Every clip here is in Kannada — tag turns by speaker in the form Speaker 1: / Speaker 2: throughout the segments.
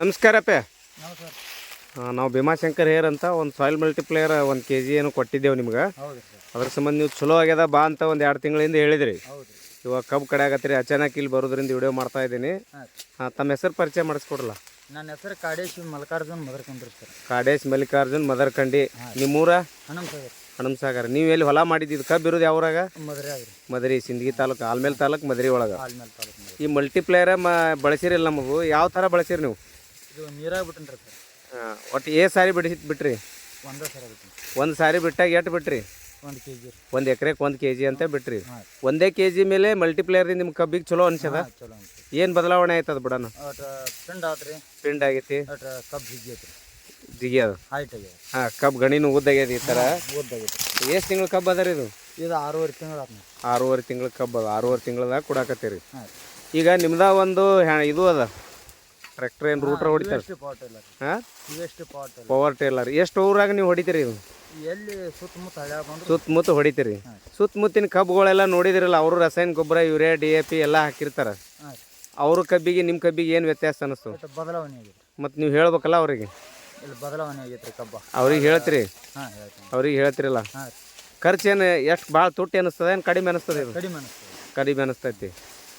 Speaker 1: ನಮಸ್ಕಾರಪ್ಪ
Speaker 2: ನಮಸ್ಕಾರ.
Speaker 1: ಆ, ನಾವು ಭೀಮಾಶಂಕರ್ ಹೇರ್ ಅಂತ ಒಂದು ಸಾಯಿಲ್ ಮಲ್ಟಿಪ್ಲೇಯರ್ ಒಂದು ಕೆ ಜಿ ಏನು ಕೊಟ್ಟಿದ್ದೇವೆ ನಿಮ್ಗೆ. ಅದ್ರ ಸಂಬಂಧ ನೀವು ಚಲೋ ಆಗ್ಯದ ಬಾ ಅಂತ ಒಂದು ಎರಡು ತಿಂಗಳಿಂದ ಹೇಳಿದ್ರಿ. ಇವಾಗ ಕಬ್ಬು ಕಡೆ ಆಗತ್ರಿ ಅಚಾನಕ್ ಇಲ್ಲಿ ಬರೋದ್ರಿಂದ ವಿಡಿಯೋ ಮಾಡ್ತಾ ಇದ್ದೀನಿ.
Speaker 2: ಹಾಂ
Speaker 1: ಹಾಂ ತಮ್ಮ ಹೆಸರು ಪರಿಚಯ ಮಾಡಿಸ್ಕೊಡ್ರಲ್ಲ?
Speaker 2: ನನ್ನ ಹೆಸರು ಕಾಡೇಶ್ ಮಲ್ಲಿಕಾರ್ಜುನ್ ಮದರ್ಕಂಡ್ರಿ ಸರ್.
Speaker 1: ಕಾಡೇಶ್ ಮಲ್ಲಿಕಾರ್ಜುನ್ ಮದರ್ಕಂಡಿ. ನಿಮ್ಮೂರ? ಹಣಮಸಾಗರ ನೀವು ಎಲ್ಲಿ ಹೊಲ ಮಾಡಿದ್ದು ಕಬ್ಬು ಇರೋದು ಯಾವ್ರಾಗ
Speaker 2: ಮದರಿ ಆಗ್ರಿ.
Speaker 1: ಮದರಿ ಸಿಂದಗಿ ತಾಲೂಕು ಆಲ್ಮೇಲ್ ತಾಲೂಕು ಮದರಿ ಒಳಗೆ. ಈ ಮಲ್ಟಿಪ್ಲೇಯರ ಮ ಬಳಸಿರಿಲ್ಲ ನಮಗೂ. ಯಾವ ಥರ ಬಳಸಿರಿ ನೀವು?
Speaker 2: ಇದು ನೀರಾಗ ಬಿಟ್ಟನ್ರಿ ಸರ್.
Speaker 1: ಹಾಂ ಒಟ್ಟು ಏ ಸಾರಿ ಬಿಡಿಸಿ ಬಿಟ್ರಿ.
Speaker 2: ಒಂದೇ ಸರ ಬಿಟ್ಟಿನಿ
Speaker 1: ಒಂದು ಸಾರಿ ಬಿಟ್ಟಾಗ ಎಷ್ಟು ಬಿಟ್ರಿ?
Speaker 2: ಒಂದು ಕೆ ಜಿ
Speaker 1: ಒಂದು ಎಕರೆಗೆ ಒಂದು ಕೆ ಜಿ ಅಂತ ಬಿಟ್ರಿ.
Speaker 2: ಹಾಂ
Speaker 1: ಒಂದೇ ಕೆ ಜಿ ಮೇಲೆ ಮಲ್ಟಿಪ್ಲೇರ್ ನಿಮ್ಮ ಕಬ್ಬಿಗೆ ಚಲೋ ಅನ್ಸದ
Speaker 2: ಚಲೋ
Speaker 1: ಏನು ಬದಲಾವಣೆ ಆಯ್ತದ ಬಿಡೋಣ?
Speaker 2: ಒಟ್ಟು ಪಿಂಡ್ ಆತ್ರಿ.
Speaker 1: ಪಿಂಡ್ ಆಗೈತಿ.
Speaker 2: ಒಟ್ಟು ಕಬ್ಬು
Speaker 1: ಜಿಗಿ ಅದ?
Speaker 2: ಹೈಟ್ ಆಗ್ಯದ.
Speaker 1: ಹಾಂ ಕಬ್ಬು ಗಣಿನೂ ಉದ್ದಾಗ್ಯದ ಈ ಥರ ಎಷ್ಟು ತಿಂಗಳು ಕಬ್ಬು ಅದ ರೀ ಇದು?
Speaker 2: ಇದು ಆರೂವರೆ ತಿಂಗಳು ಆತ್ನ
Speaker 1: ಆರೂವರೆ ತಿಂಗಳ ಕಬ್ಬು ಅದ. ಆರೂವರೆ ತಿಂಗಳದಾಗ ಕೊಡಾಕತ್ತೀರಿ.
Speaker 2: ಹಾಂ
Speaker 1: ಈಗ ನಿಮ್ದ ಒಂದು ಇದು ಅದ. ಟ್ರ್ಯಾಕ್ಟರ್ ಏನು ರೂಟರ್ ಹೊಡಿತಾರೆ?
Speaker 2: ಇವೆಷ್ಟು ಪಾಟ್ ಇಲ್ಲ ರೀ.
Speaker 1: ಹಾಂ? ಪವರ್ ಟೇಲರ್ ಎಷ್ಟು ಊರಾಗ ನೀವು ಹೊಡಿತೀರಿ ಇದು?
Speaker 2: ಎಲ್ಲಿ ಸುತ್ತಮುತ್ತ ಹಳ್ಯಾಗ ಬಂದ್ರು
Speaker 1: ಸುತ್ತಮುತ್ತ ಹೊಡಿತೀರಿ. ಸುತ್ತಮುತ್ತಿನ ಕಬ್ಬುಗಳೆಲ್ಲ ನೋಡಿದಿರಲ್ಲ ಅವರು ರಸಾಯನ ಗೊಬ್ಬರ ಯೂರಿಯಾ ಡಿ ಎ ಪಿ ಎಲ್ಲ ಹಾಕಿರ್ತಾರೆ.
Speaker 2: ಹಾಂ
Speaker 1: ಅವ್ರ ಕಬ್ಬಿಗೆ ನಿಮ್ಮ ಕಬ್ಬಿಗೆ ಏನು ವ್ಯತ್ಯಾಸ ಅನಿಸ್ತು
Speaker 2: ಬದಲಾವಣೆ
Speaker 1: ಮತ್ತು ನೀವು ಹೇಳ್ಬೇಕಲ್ಲ ಅವರಿಗೆ?
Speaker 2: ಇಲ್ಲಿ ಬದಲಾವಣೆ ಕಬ್ಬ.
Speaker 1: ಅವ್ರಿಗೆ ಹೇಳ್ತೀರಿ?
Speaker 2: ಹಾಂ ಹೇಳ್ತೀನಿ
Speaker 1: ಅವ್ರಿಗೆ ಹೇಳ್ತಿರಲ್ಲ?
Speaker 2: ಹಾಂ ರೀ.
Speaker 1: ಖರ್ಚು ಏನು ಎಷ್ಟು ಭಾಳ ತುಟ್ಟಿ ಅನಿಸ್ತದೆ ಏನು ಕಡಿಮೆ ಅನಿಸ್ತದೆ ಇದು?
Speaker 2: ಕಡಿಮೆ ಅನಿಸ್ತದೆ
Speaker 1: ಕಡಿಮೆ ಅನಿಸ್ತೈತಿ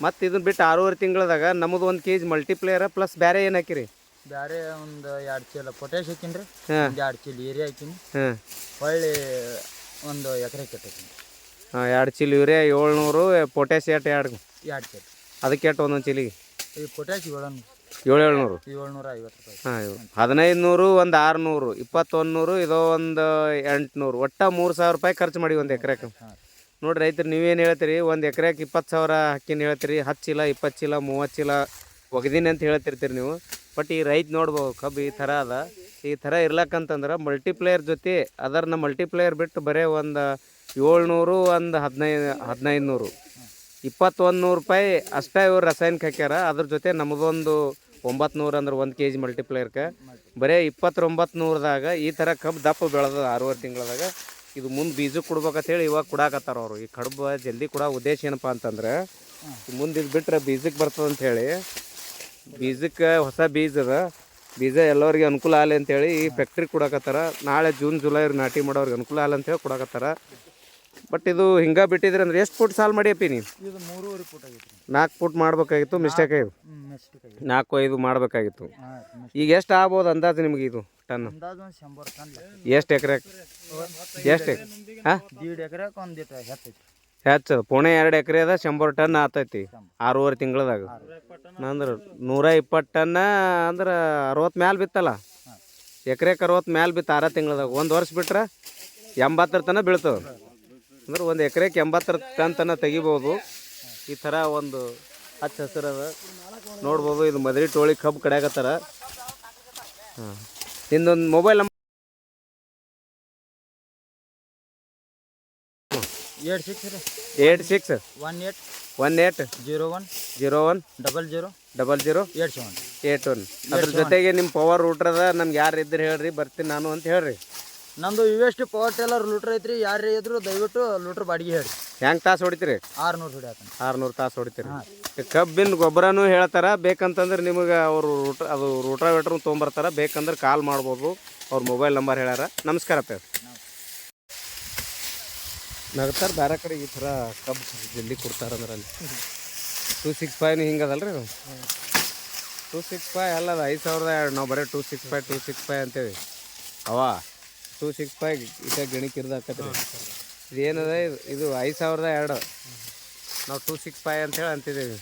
Speaker 1: ಮತ್ತು ಇದನ್ನ ಬಿಟ್ಟು ಆರೂವರೆ ತಿಂಗಳದಾಗ ನಮ್ಮದು ಒಂದು ಕೆ ಜಿ ಮಲ್ಟಿಪ್ಲೇಯರ ಪ್ಲಸ್ ಬೇರೆ ಏನು ಹಾಕಿರಿ?
Speaker 2: ಬ್ಯಾರೆ ಒಂದು ಎರಡು ಚೀಲ ಪೊಟ್ಯಾಶ್ ಹಾಕಿನ್ರಿ
Speaker 1: ಹಾಂ.
Speaker 2: ಒಂದು ಎರಡು ಚೀಲ ಯೂರಿಯಾ ಹಾಕಿನಿ.
Speaker 1: ಹಾಂ.
Speaker 2: ಹೊಳ್ಳಿ ಒಂದು ಎಕರೆ ಕೆಟ್ಟಿನಿ
Speaker 1: ಹಾಂ ಎರಡು ಚೀಲ ಯೂರಿಯಾ ಏಳ್ನೂರು ಪೊಟ್ಯಾಶ್ ಎಟ್ ಎರಡು
Speaker 2: ಎರಡು ಚೀಲ
Speaker 1: ಅದಕ್ಕೆ ಎಟ್ಟು ಒಂದೊಂದು ಚೀಲಿಗೆ?
Speaker 2: ಈ ಪೊಟ್ಯಾಶ್ ಏಳು
Speaker 1: ಏಳು ಏಳ್ನೂರು
Speaker 2: ಏಳ್ನೂರ ಐವತ್ತು ರೂಪಾಯಿ.
Speaker 1: ಹಾಂ ಹದಿನೈದು ನೂರು ಒಂದು ಆರುನೂರು ಇಪ್ಪತ್ತೊಂದು ನೂರು ಇದೋ ಒಂದು ಎಂಟುನೂರು. ಒಟ್ಟು ಮೂರು ಸಾವಿರ ರೂಪಾಯಿ ಖರ್ಚು ಮಾಡಿ ಒಂದು ಎಕರೆಗೆ
Speaker 2: ಹಾಂ
Speaker 1: ನೋಡ್ರಿ ರೈತರು, ನೀವೇನು ಹೇಳ್ತೀರಿ? ಒಂದು ಎಕರೆಗೆ ಇಪ್ಪತ್ತು ಸಾವಿರ ಹಾಕಿನ ಹೇಳ್ತೀರಿ. ಹತ್ತು ಚೀಲ, ಇಪ್ಪತ್ತು ಚೀಲ, ಮೂವತ್ತು ಚೀಲ ಒಗದೀನಿ ಅಂತ ಹೇಳ್ತಿರ್ತೀರಿ ನೀವು. ಬಟ್ ಈ ರೈತ ನೋಡ್ಬೋದು, ಕಬ್ಬು ಈ ಥರ ಅದ. ಈ ಥರ ಇರ್ಲಕ್ಕಂತಂದ್ರೆ ಮಲ್ಟಿಪ್ಲೇಯರ್ ಜೊತೆ ಅದರನ್ನ ಮಲ್ಟಿಪ್ಲೇಯರ್ ಬಿಟ್ಟು ಬರೀ ಒಂದು ಏಳ್ನೂರು, ಒಂದು ಹದಿನೈದು ಹದಿನೈದು ನೂರು ಇಪ್ಪತ್ತೊಂದು ನೂರು ರೂಪಾಯಿ ಅಷ್ಟೇ ಇವ್ರು ರಾಸಾಯನಿಕ ಹಾಕ್ಯಾರ. ಅದ್ರ ಜೊತೆ ನಮ್ಮದೊಂದು ಒಂಬತ್ತು ನೂರು ಅಂದ್ರೆ ಒಂದು ಕೆ ಜಿ ಮಲ್ಟಿಪ್ಲೇಯರ್ಗೆ ಬರೀ ಇಪ್ಪತ್ತೊಂಬತ್ತು ನೂರದಾಗ ಈ ಥರ ಕಬ್ಬು ದಪ್ಪ ಬೆಳೆದ ಆರೂವರೆ ತಿಂಗಳದಾಗ. ಇದು ಮುಂದೆ ಬೀಜಕ್ಕೆ ಕೊಡ್ಬೇಕಂತೇಳಿ ಇವಾಗ ಕೊಡಾಕತ್ತಾರ ಅವರು. ಈ ಕಡುಬು ಜಲ್ದಿ ಕೊಡೋ ಉದ್ದೇಶ ಏನಪ್ಪ ಅಂತಂದ್ರೆ ಮುಂದೆ ಇದು ಬಿಟ್ಟರೆ ಬೀಜಕ್ಕೆ ಬರ್ತದೆ ಅಂತ ಹೇಳಿ ಬೀಜಕ್ಕೆ ಹೊಸ ಬೀಜ ಅದ. ಬೀಜ ಎಲ್ಲರಿಗೆ ಅನುಕೂಲ ಆಗಲಿ ಅಂತೇಳಿ ಈ ಫ್ಯಾಕ್ಟ್ರಿ ಕೊಡಾಕತ್ತಾರ. ನಾಳೆ ಜೂನ್ ಜುಲೈ ನಾಟಿ ಮಾಡೋರಿಗೆ ಅನುಕೂಲ ಆಗಲಿ ಅಂತೇಳಿ ಕೊಡಾಕತ್ತಾರ. ಬಟ್ ಇದು ಹಿಂಗೆ ಬಿಟ್ಟಿದ್ರೆ ಅಂದ್ರೆ ಎಷ್ಟು ಫುಟ್ ಸಾಲ್ ಮಾಡಿಯಪ್ಪಿ ನೀವು? ನಾಲ್ಕು ಫುಟ್ ಮಾಡಬೇಕಾಗಿತ್ತು ಮಿಸ್ಟೇಕ್
Speaker 2: ಆಗೈತೆ
Speaker 1: ನಾಲ್ಕು ಐದು ಮಾಡಬೇಕಾಗಿತ್ತು ಈಗ ಎಷ್ಟು ಆಗ್ಬೋದು ಅಂದಾಜು ನಿಮ್ಗೆ ಇದು ಟನ್? ಎಷ್ಟು ಎಕರೆ ಎಷ್ಟು ಹಾಂ? ಹೆಚ್ಚು. ಪುಣೆ ಎರಡು ಎಕರೆ ಅದ ಶಂಬರ್ ಟನ್ ಆತೈತಿ ಆರೂವರೆ ತಿಂಗಳದಾಗ. ಅಂದ್ರೆ ನೂರ ಇಪ್ಪತ್ತು ಟನ್ ಅಂದ್ರೆ ಅರವತ್ತು ಮ್ಯಾಲೆ ಬಿತ್ತಲ್ಲ. ಎಕರೆಗೆ ಅರವತ್ತು ಮ್ಯಾಲ ಬಿತ್ತು ಆರ ತಿಂಗಳದಾಗ. ಒಂದು ವರ್ಷ ಬಿಟ್ರೆ ಎಂಬತ್ತರ ತನಕ ಬೀಳ್ತದೆ. ಅಂದ್ರೆ ಒಂದು ಎಕರೆಗೆ ಎಂಬತ್ತರ ಟನ್ ತನಕ ತೆಗಿಬೋದು. ಈ ಥರ ಒಂದು ಹಚ್ಚ ಹಸಿರದ ನೋಡ್ಬೋದು ಇದು ಮದ್ರಿ ಟೋಳಿ ಕಬ್ಬು ಕಡೆಯಾಕತ್ತಾರ. ಹಾಂ ನಿಂದೊಂದು ಮೊಬೈಲ್ ನಂಬರ್
Speaker 2: ಏಟ್ ಸಿಕ್ಸ್ ರೀ.
Speaker 1: Eight six
Speaker 2: one eight
Speaker 1: one eight
Speaker 2: zero one
Speaker 1: zero one
Speaker 2: double zero
Speaker 1: double zero
Speaker 2: eight seven
Speaker 1: eight one ಅದ್ರ ಜೊತೆಗೆ ನಿಮ್ಮ ಪವರ್ ರೂಟ್ರದ ನಮ್ಗೆ ಯಾರು ಇದ್ರೆ ಹೇಳ್ರಿ ಬರ್ತೀನಿ ನಾನು ಅಂತ ಹೇಳ್ರಿ.
Speaker 2: ನಮ್ದು ಇವೆಷ್ಟು ಪವರ್ ಟೇಲರ್ ಲೂಟ್ರ್ ಐತ್ರಿ ಯಾರೇ ಇದ್ರು ದಯವಿಟ್ಟು ಲೂಟ್ರ್ ಬಾಡಿಗೆ ಹೇಳ್ರಿ.
Speaker 1: ಹೆಂಗೆ ತಾಸು ಹೊಡಿತೀರಿ?
Speaker 2: ಆರ್ನೂರು ಹೊಡಿ ಆತನ.
Speaker 1: ಆರ್ನೂರು ತಾಸು ಹೊಡಿತೀರಿ. ಕಬ್ಬಿನ ಗೊಬ್ಬರನೂ ಹೇಳ್ತಾರ ಬೇಕಂತಂದ್ರೆ ನಿಮಗೆ ಅವರು ರೂಟ ಅದು ರೂಟ್ರಾವೇಟ್ರ್ ತೊಗೊಂಬರ್ತಾರ ಬೇಕಂದ್ರೆ ಕಾಲ್ ಮಾಡ್ಬೋದು. ಅವ್ರ ಮೊಬೈಲ್ ನಂಬರ್ ಹೇಳ್ಯಾರ. ನಮಸ್ಕಾರ ಪೇ ನಗ್ತಾರೆ ಬೇರೆ ಕಡೆ ಈ ಥರ ಕಬ್ಬು ಜಲ್ದಿ ಕೊಡ್ತಾರಂದ್ರೆ ಅಲ್ಲಿ ಟೂ ಸಿಕ್ಸ್ ಫೈವ್ ಹಿಂಗದಲ್ಲ ರೀ ಟೂ ಸಿಕ್ಸ್ ಫೈವ್ ಅಲ್ಲದ ಐದು ಸಾವಿರದ ಎರಡು ನಾವು ಬರೀ two six five two six five ಅಂತೇವಿ ಅವ ಟೂ ಸಿಕ್ಸ್ ಫೈವ್ ಇಟ ಗಿಣಿಕಿರ್ದಾಕತ್ತೆ ಹಾಕತ್ರಿ ಇದು ಏನದ ಇದು? ಇದು ಐದು ಸಾವಿರದ ಎರಡು. ನಾವು ಟೂ ಸಿಕ್ಸ್ ಫೈವ್ ಅಂತೇಳಿ ಅಂತಿದ್ದೀವಿ.